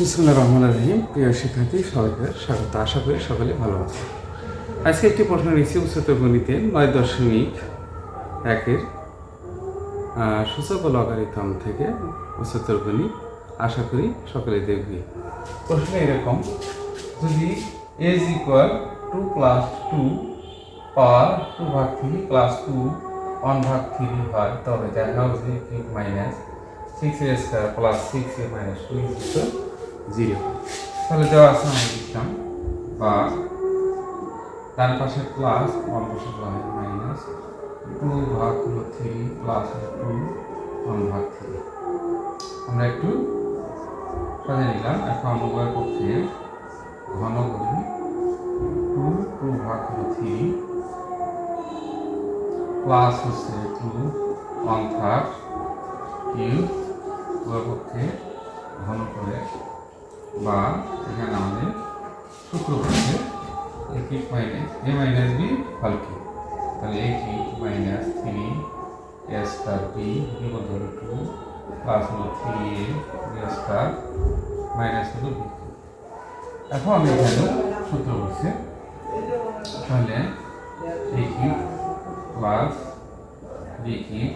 বিসমুল্লাহ রহমান রহিম। প্রিয় শিক্ষার্থী, সবাইকে স্বাগত। আশা করি সকলে ভালো আছে আজকে একটি প্রশ্ন নিচ্ছি উচ্চতর গণিতে নয় দশমিক একের সূচক ও লগারিথম থেকে উচ্চতর গণিত। আশা করি সকলে দেখবে। প্রশ্ন এরকম, যদি X equal to plus two power two ভাগ থ্রি প্লাস টু ওয়ান ভাগ থ্রি হয়, তবে দেখা হচ্ছে minus six A square plus six A minus two zero. তাহলে দেওয়া আছে আমি লিখলাম বা ডান পাশে প্লাস বাম পাশে মাইনাস টু ভাগ হলো থ্রি প্লাস টু ওয়ান ভাগ থ্রি আমরা একটু সাজিয়ে নিলাম এখন উভয় পক্ষে ঘন করি টু টু ভাগ হলো থ্রি প্লাস হচ্ছে টু ওয়ান থার্ড কিউব উভয় পক্ষে ঘন করে বা এখানে আমাদের সূত্র হচ্ছে A cube minus A minus B হল তাহলে A minus three A star B বিপদ হলো টু প্লাস হলো three A B star minus হলো বি এখন এখানে সূত্র হচ্ছে, তাহলে A cube plus B cube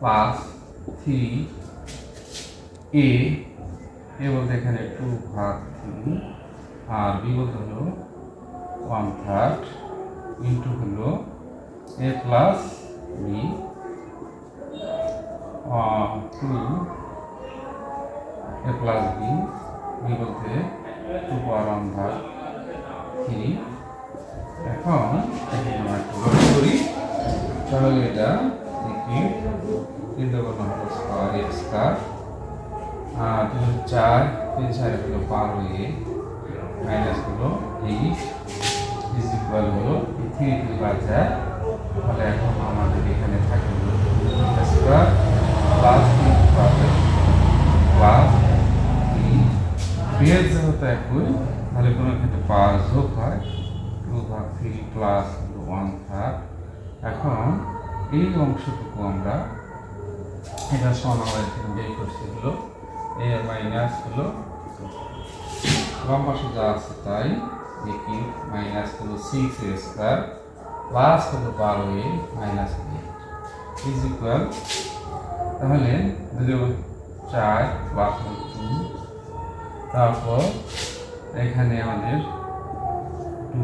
plus three A A বলতে এখানে টু ভাগ থ্রি আর বি বলতে হলো ওয়ান থার্ড ইন্টু হলো A plus B two A plus B B বলতে টু পাওয়ার ওয়ান ভাগ থ্রি এখন আমরা একটু লক্ষ্য করি। তাহলে এটা কি তিনটা কোনো হলো স্কোয়ার এক্স স্কোয়ার হলো চার, তিন চার হলো বারো এ মাইনাস হলো এইট ইজ ইকুয়াল হলো থ্রি থ্রি বাদ যায় তাহলে এখন আমাদের এখানে থাকে হলো স্কোয়ার প্লাস থ্রি প্লাস বিয়ের যেহেতু একই, তাহলে কোনো ক্ষেত্রে পাওয়ার যোগ হয় টু ভাগ থ্রি প্লাস ওয়ান থার্ড এখন এই অংশটুকু আমরা এটা সমান এখানে বের করছি হলো এ মাইনাস হলো বাম পাশে যা আছে তাই এ মাইনাস হলো সিক্স এ স্কোয়ার প্লাস হলো বারো A minus eight is equal তাহলে দুটো চার প্লাস হলো টু তারপর এখানে আমাদের টু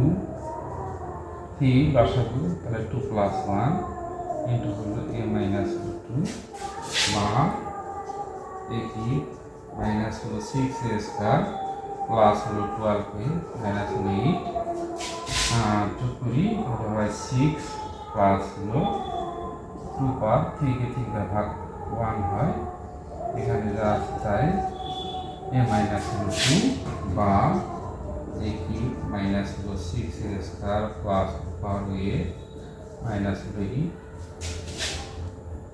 থ্রি বাসাবু তাহলে টু প্লাস ওয়ান ইন্টু হলো এ মাইনাস টু বা এ কি মাইনাস হলো সিক্স এ স্কোয়ার প্লাস হলো টুয়েলভ এ মাইনাস হলো এইট যোগ করি ওটা হয় সিক্স প্লাস হলো টু পার থ্রিকে তিনটা ভাগ ওয়ান হয় এখানে যা আছে তাই এ মাইনাস হলো টু বা এ কি মাইনাস হলো সিক্স এ স্কোয়ার প্লাস বারো এ মাইনাস হলো এইট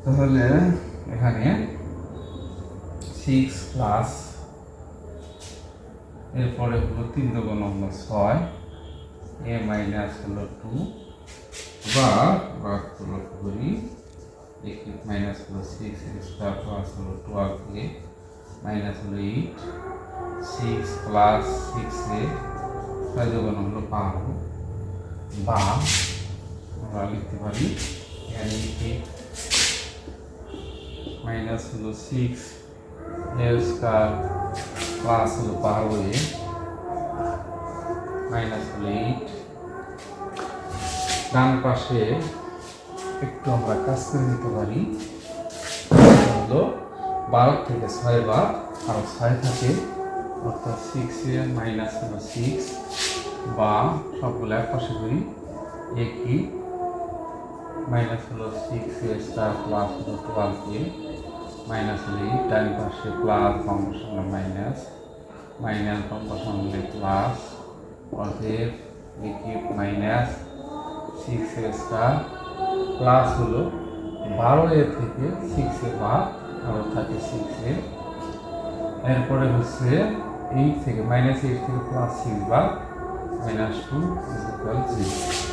তাহলে এখানে সিক্স প্লাস এরপরে হলো তিন দোকান হলো ছয়, এ মাইনাস হলো টু বা বাহাত্তর করি একটি মাইনাস হলো সিক্স স্কোয়ার প্লাস হলো টুয়েলভ এ মাইনাস হলো eight six plus six A ছয় দোকান হলো বারো বা আমরা লিখতে পারি এখানে মাইনাস হলো সিক্স বারো এ মাইনাস হলো এইট ডান পাশে একটু আমরা কাজ করে নিতে পারি। হলো বারো থেকে ছয় বার আরও ছয় থাকে অর্থাৎ সিক্স মাইনাস হলো সিক্স বা সবগুলো এক পাশে করি, একই। মাইনাস হলো সিক্স এ স্টার প্লাস হলো মাইনাস এইট ডান পাশে প্লাস বাম হলো মাইনাস মাইনাস বাম হলে প্লাস অতএব একই minus six A star plus হলো বারো এ থেকে সিক্স এ বাদ আরও থাকে সিক্স এ। এরপরে হচ্ছে এইট থেকে মাইনাস এইট থেকে প্লাস সিক্স বাদ minus two is equal zero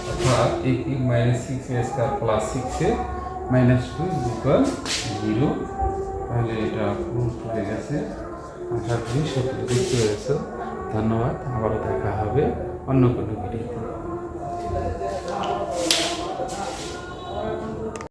অর্থাৎ eight minus six A square plus six A minus two is equal zero তাহলে এটা পূরণ হয়ে গেছে। আশা করি সকলে দেখতে পেরেছ ধন্যবাদ। আবারও দেখা হবে অন্য কোনো ভিডিওতে।